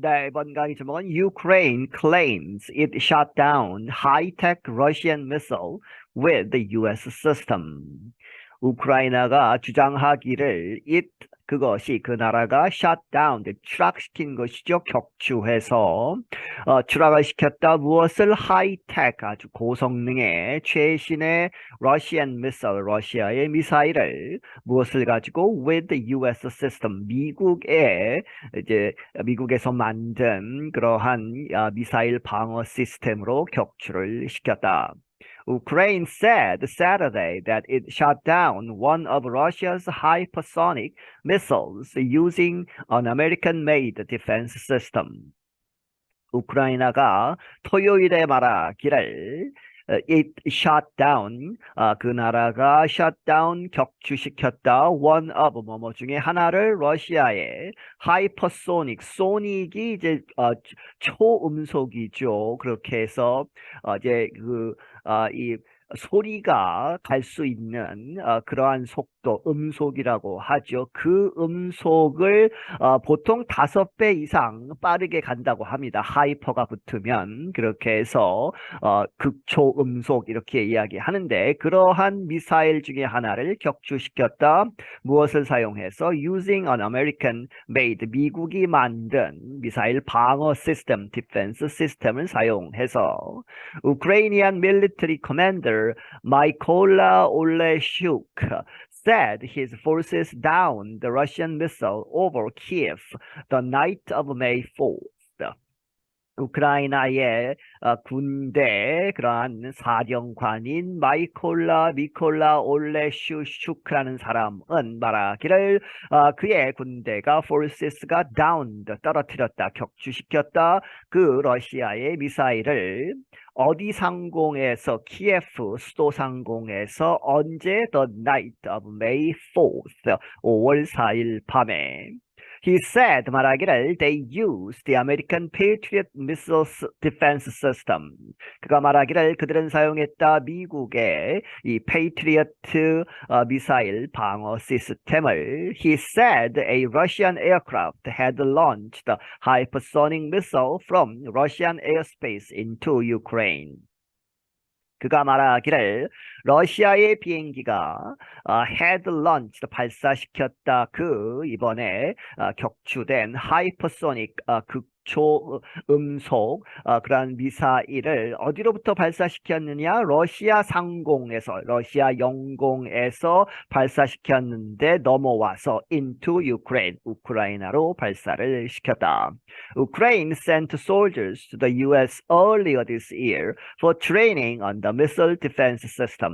the one going Ukraine claims it shot down high-tech Russian missile with the U.S. system. 우크라이나가 주장하기를 it 그것이 그 나라가 shut down, 추락시킨 것이죠. 격추해서 어, 추락을 시켰다. 무엇을 하이텍 아주 고성능의 최신의 Russian missile, 러시아의 미사일을 무엇을 가지고 with the US system, 미국의 이제 미국에서 만든 그러한 아, 미사일 방어 시스템으로 격추를 시켰다. Ukraine said Saturday that it shot down one of Russia's hypersonic missiles using an American-made defense system. 우크라이나가 토요일에 말하기를 어, it shot down 아, 그 나라가 shut down 격추시켰다 one of 뭐뭐 중에 하나를 러시아의 hypersonic 소닉이 이제 어, 초음속이죠 그렇게 해서 어, 이제 그 이 소리가 갈 수 있는 어, 그러한 속도, 음속이라고 하죠. 그 음속을 어, 보통 다섯 배 이상 빠르게 간다고 합니다. 하이퍼가 붙으면 그렇게 해서 어, 극초 음속 이렇게 이야기하는데 그러한 미사일 중에 하나를 격추시켰다. 무엇을 사용해서 using an American made 미국이 만든 미사일 방어 시스템, 디펜스 시스템을 사용해서 Ukrainian military commander Mykola Oleshuk said his forces downed the Russian missile over Kiev the night of May 4th. 우크라이나의 어, 군대 그러한 사령관인 마이콜라 미콜라 올레슈슈크라는 사람은 말하기를 어, 그의 군대가 forces가 downed 떨어뜨렸다 격추시켰다 그 러시아의 미사일을 어디 상공에서 키예프 수도 상공에서 언제 the night of May 4th 5월 4일 밤에 He said 말하기를 they used the American Patriot Missile Defense System. 그가 말하기를 그들은 사용했다 미국의 이 Patriot 어, 미사일 방어 시스템을. He said a Russian aircraft had launched a hypersonic missile from Russian airspace into Ukraine. 그가 말하기를 러시아의 비행기가 어, had launched 발사시켰다 그 이번에 어, 격추된 하이퍼소닉 어, 극초 음속 어, 그러한 미사일을 어디로부터 발사시켰느냐 러시아 상공에서 러시아 영공에서 발사시켰는데 넘어와서 into Ukraine 우크라이나로 발사를 시켰다. Ukraine sent soldiers to the US earlier this year for training on the missile defense system.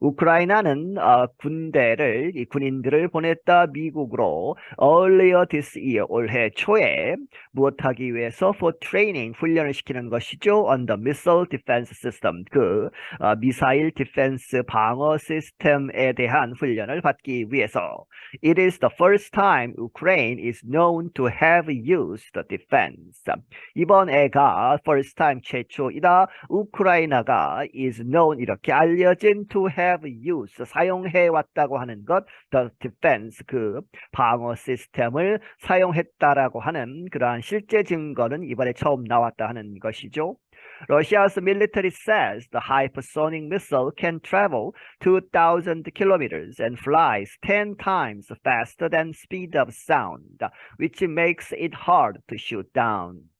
우크라이나는 어, 군대를 이 군인들을 보냈다 미국으로 earlier this year 올해 초에 무엇하기 위해서 for training 훈련을 시키는 것이죠. on the missile defense system 그 어, 미사일 디펜스 방어 시스템에 대한 훈련을 받기 위해서. It is the first time Ukraine is known to have used the defense. 이번 애가 first time 최초이다. 우크라이나가 is known 이렇게 알려진 to have used 사용해 왔다고 하는 것 the defense 그 방어 시스템을 사용했다라고 하는 그러한 실제 증거는 이번에 처음 나왔다 하는 것이죠. Russia's military says the hypersonic missile can travel 2,000 kilometers and flies 10 times faster than speed of sound, which makes it hard to shoot down.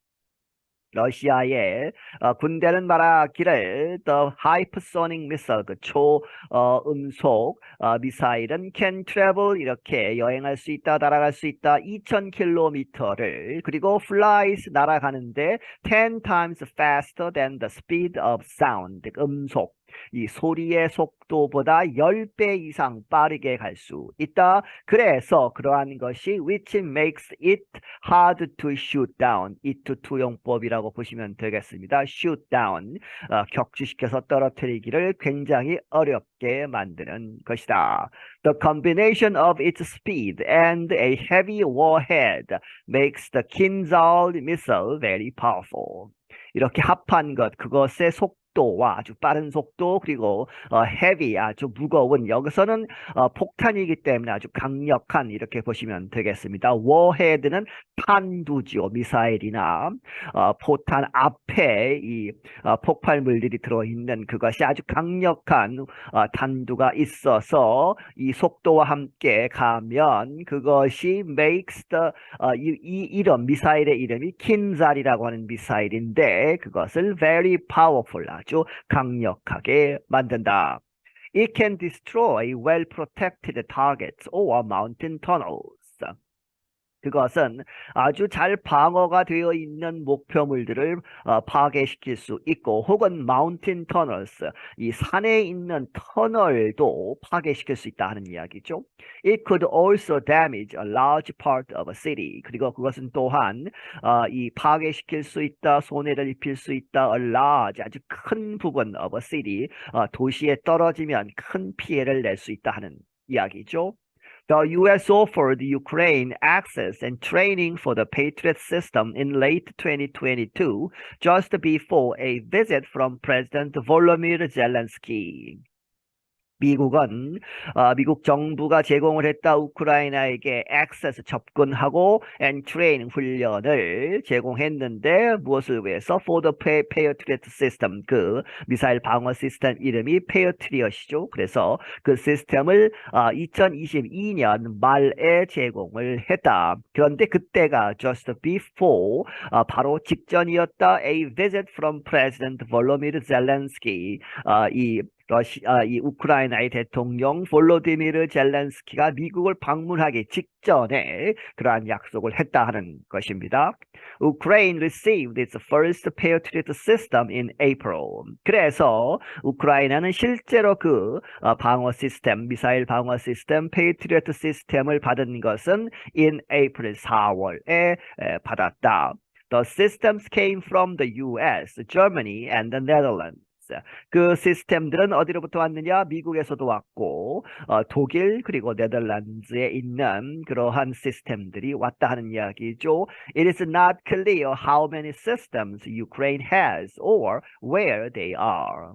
러시아의 어, 군대는 말하기를 the hypersonic missile 그 초음속 어, 미사일은 can travel 이렇게 여행할 수 있다 날아갈 수 있다 2,000km를 그리고 flies 날아가는데 10 times faster than the speed of sound 음속 이 소리의 속도보다 10배 이상 빠르게 갈 수 있다. 그래서 그러한 것이 which makes it hard to shoot down. it 투용법이라고 보시면 되겠습니다. shoot down. 어, 격추시켜서 떨어뜨리기를 굉장히 어렵게 만드는 것이다. The combination of its speed and a heavy warhead makes the Kinzhal missile very powerful. 이렇게 합한 것, 그것의 속 속도와 아주 빠른 속도 그리고 어, heavy 아주 무거운 여기서는 어, 폭탄이기 때문에 아주 강력한 이렇게 보시면 되겠습니다. warhead는 탄두지요 미사일이나 어, 포탄 앞에 이 어, 폭발물들이 들어있는 그것이 아주 강력한 어, 탄두가 있어서 이 속도와 함께 가면 그것이 makes the 어, 이, 이 이름 미사일의 이름이 킨잘이라고 하는 미사일인데 그것을 very powerful 아주 강력하게 만든다. It can destroy well protected targets or mountain tunnels. 그것은 아주 잘 방어가 되어 있는 목표물들을 어, 파괴시킬 수 있고 혹은 마운틴 터널스 이 산에 있는 터널도 파괴시킬 수 있다 하는 이야기죠. It could also damage a large part of a city. 그리고 그것은 또한 어, 이 파괴시킬 수 있다, 손해를 입힐 수 있다, a large 아주 큰 부분 of a city 어, 도시에 떨어지면 큰 피해를 낼 수 있다 하는 이야기죠. The U.S. offered Ukraine access and training for the Patriot system in late 2022, just before a visit from President Volodymyr Zelensky. 미국은 어, 미국 정부가 제공을 했다 우크라이나에게 액세스 접근하고 and train 훈련을 제공했는데 무엇을 위해서 the Patriot system 그 미사일 방어 시스템 이름이 Patriot이죠. 그래서 그 시스템을 어, 2022년 말에 제공을 했다. 그런데 그때가 just before 어, 바로 직전이었다. A visit from President Volodymyr Zelensky 어, 이 러시, 아, 이 우크라이나의 대통령 볼로디미르 젤렌스키가 미국을 방문하기 직전에 그러한 약속을 했다 하는 것입니다. Ukraine received its first Patriot system in April. 그래서 우크라이나는 실제로 그 어, 방어 시스템, 미사일 방어 시스템, Patriot 시스템을 받은 것은 in April 4월에 에, 받았다. The systems came from the US, Germany, and the Netherlands. 그 시스템들은 어디로부터 왔느냐? 미국에서도 왔고 어, 독일 그리고 네덜란드에 있는 그러한 시스템들이 왔다 하는 이야기죠. It is not clear how many systems Ukraine has or where they are.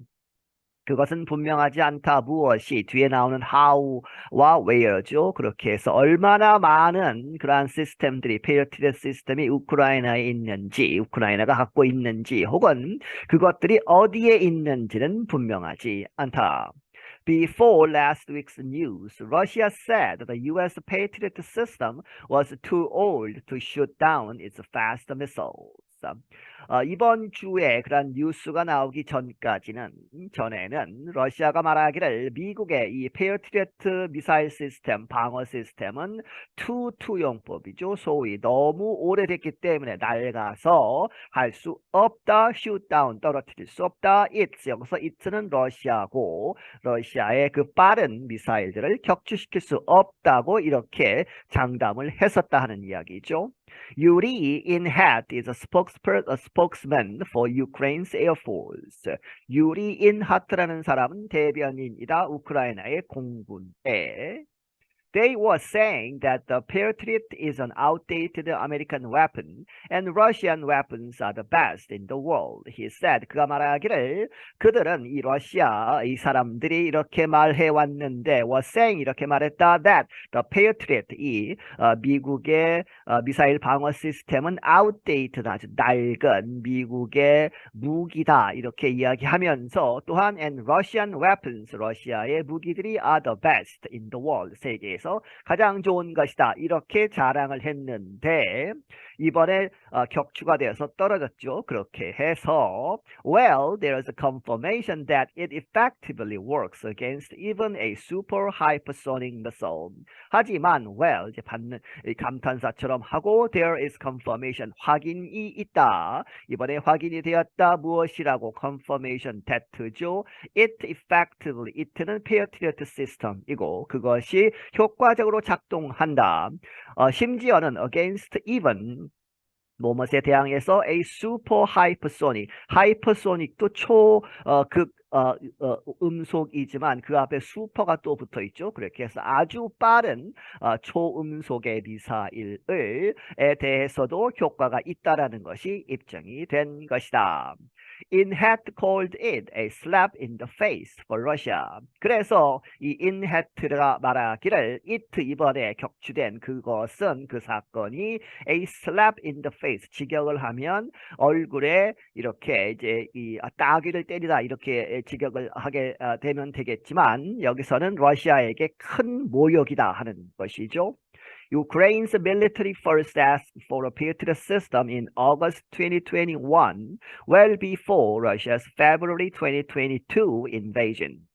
그것은 분명하지 않다. 무엇이 뒤에 나오는 how와 where죠. 그렇게 해서 얼마나 많은 그러한 시스템들이 페어티드 시스템이 우크라이나에 있는지, 우크라이나가 갖고 있는지, 혹은 그것들이 어디에 있는지는 분명하지 않다. Before last week's news, Russia said the U.S. Patriot system was too old to shoot down its fast missiles. 어, 이번 주에 그런 뉴스가 나오기 전까지는 전에는 러시아가 말하기를 미국의 이 페어트리어트 미사일 시스템 방어 시스템은 투투용법이죠. 소위 너무 오래됐기 때문에 낡아서 할 수 없다. 슛다운 떨어뜨릴 수 없다. it's 여기서 it는 러시아고 러시아의 그 빠른 미사일들을 격추시킬 수 없다고 이렇게 장담을 했었다 하는 이야기죠. Yuri in hat is a, spokesper, a spokesman for Ukraine's Air Force. Yuri in hat라는 사람은 대변인이다. 우크라이나의 공군에. They were saying that the Patriot is an outdated American weapon and Russian weapons are the best in the world. He said. 그가 말하기를 그들은 이 러시아 이 사람들이 이렇게 말해 왔는데 was saying 이렇게 말했다 that the Patriot 이 어, 미국의 어, 미사일 방어 시스템은 outdated 아주 낡은 미국의 무기다 이렇게 이야기하면서 또한 and Russian weapons 러시아의 무기들이 are the best in the world 세계 에서 가장 좋은 것이다. 이렇게 자랑을 했는데 이번에 어, 격추가 되어서 떨어졌죠. 그렇게 해서 well, there is a confirmation that it effectively works against even a super hypersonic missile. 하지만 well, 이제 받는 감탄사처럼 하고 there is confirmation, 확인이 있다. 이번에 확인이 되었다. 무엇이라고 confirmation that죠. it effectively, it는 patriot system이고 그것이 효 과적으로 작동한다. 어, 심지어는 against even 뭐뭐에 대항해서 a super hypersonic, hypersonic도 초, 어, 극, 어, 어, 음속이지만 그 앞에 슈퍼가 또 붙어 있죠. 그렇게 해서 아주 빠른 어, 초음속의 미사일에 대해서도 효과가 있다라는 것이 입증이 된 것이다. In had called it a slap in the face for Russia. 그래서 이 in had가 말하기를 it 이번에 격추된 그것은 그 사건이 a slap in the face 직역을 하면 얼굴에 이렇게 이제 이 아, 따귀를 때리다 이렇게 직역을 하게 아, 되면 되겠지만 여기서는 러시아에게 큰 모욕이다 하는 것이죠. Ukraine's military first asked for a Patriot system in August 2021, well before Russia's February 2022 invasion.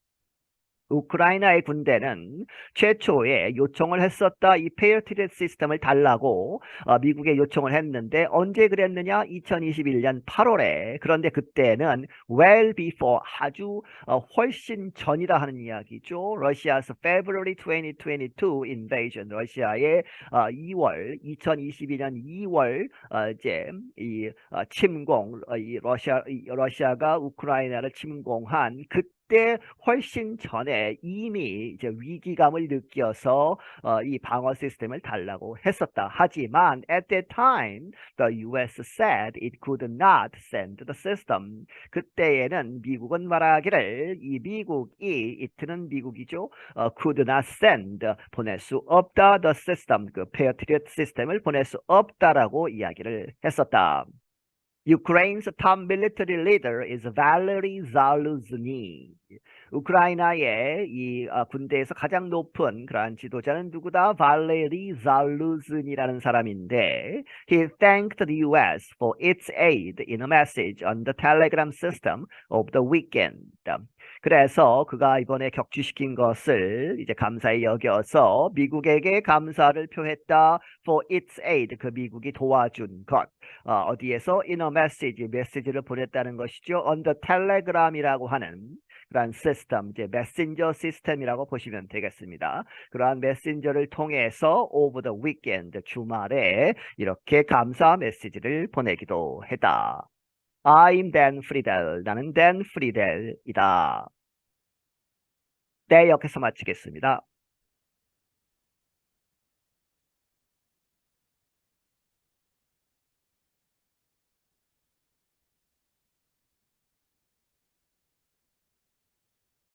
우크라이나의 군대는 최초에 요청을 했었다. 이 페어트릿 시스템을 달라고 어, 미국에 요청을 했는데 언제 그랬느냐? 2021년 8월에. 그런데 그때는 well before 아주 어, 훨씬 전이다 하는 이야기죠. 러시아's February 2022 invasion. 러시아의 어, 2월 2022년 2월 어, 이제 이 어, 침공 어, 이 러시아 이 러시아가 우크라이나를 침공한 그 그때 훨씬 전에 이미 이제 위기감을 느껴서 어, 이 방어 시스템을 달라고 했었다. 하지만 at that time the US said it could not send the system. 그때에는 미국은 말하기를 이 미국이 이트는 미국이죠. 어, could not send 보낼 수 없다 the system 그 Patriot 시스템을 보낼 수 없다라고 이야기를 했었다. Ukraine's top military leader is Valery Zaluzny. 우크라이나의 이 어, 군대에서 가장 높은 그러한 지도자는 누구다? 발레리 잘루즈니라는 사람인데 he thanked the US for its aid in a message on the telegram system of the weekend. 그래서 그가 이번에 격추시킨 것을 이제 감사히 여겨서 미국에게 감사를 표했다 for its aid 그 미국이 도와준 것 어, 어디에서 in a message 메시지를 보냈다는 것이죠 on the telegram이라고 하는 그러한 시스템 이제 메신저 시스템이라고 보시면 되겠습니다. 그러한 메신저를 통해서 over the weekend 주말에 이렇게 감사 메시지를 보내기도 했다. I'm Dan Friedel. 나는 Dan Friedel이다. 네, 여기서 마치겠습니다.